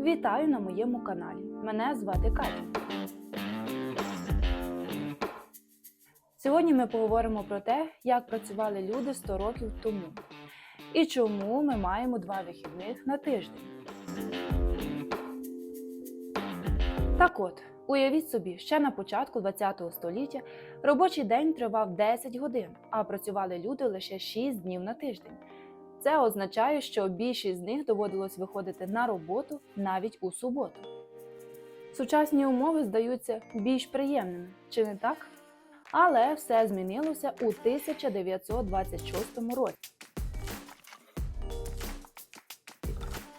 Вітаю на моєму каналі. Мене звати Катя. Сьогодні ми поговоримо про те, як працювали люди 100 років тому і чому ми маємо два вихідних на тиждень. Так от, уявіть собі, ще на початку ХХ століття робочий день тривав 10 годин, а працювали люди лише 6 днів на тиждень. Це означає, що більшість з них доводилось виходити на роботу навіть у суботу. Сучасні умови здаються більш приємними, чи не так? Але все змінилося у 1926 році.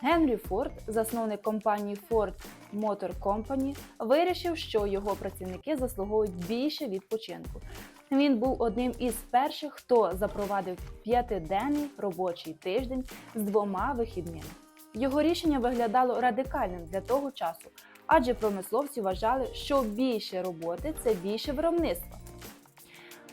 Генрі Форд, засновник компанії Ford Motor Company, вирішив, що його працівники заслуговують більше відпочинку. Він був одним із перших, хто запровадив п'ятиденний робочий тиждень з двома вихідними. Його рішення виглядало радикальним для того часу, адже промисловці вважали, що більше роботи це більше виробництва.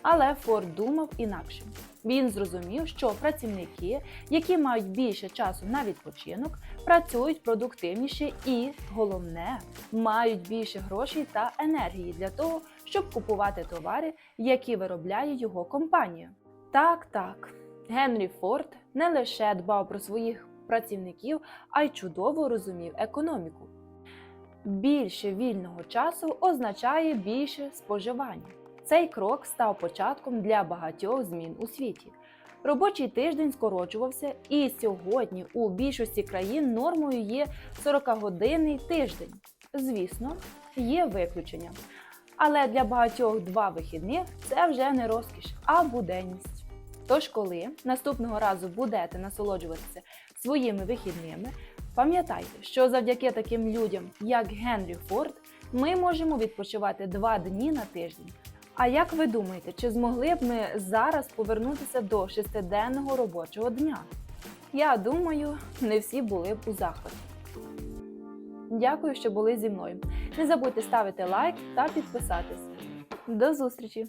Але Форд думав інакше. Він зрозумів, що працівники, які мають більше часу на відпочинок, працюють продуктивніше і, головне, мають більше грошей та енергії для того, щоб купувати товари, які виробляє його компанія. Так, так, Генрі Форд не лише дбав про своїх працівників, а й чудово розумів економіку. Більше вільного часу означає більше споживання. Цей крок став початком для багатьох змін у світі. Робочий тиждень скорочувався, і сьогодні у більшості країн нормою є 40-годинний тиждень. Звісно, є виключення. Але для багатьох два вихідних це вже не розкіш, а буденність. Тож, коли наступного разу будете насолоджуватися своїми вихідними, пам'ятайте, що завдяки таким людям, як Генрі Форд, ми можемо відпочивати два дні на тиждень. А як ви думаєте, чи змогли б ми зараз повернутися до шестиденного робочого дня? Я думаю, не всі були б у захваті. Дякую, що були зі мною. Не забудьте ставити лайк та підписатись. До зустрічі!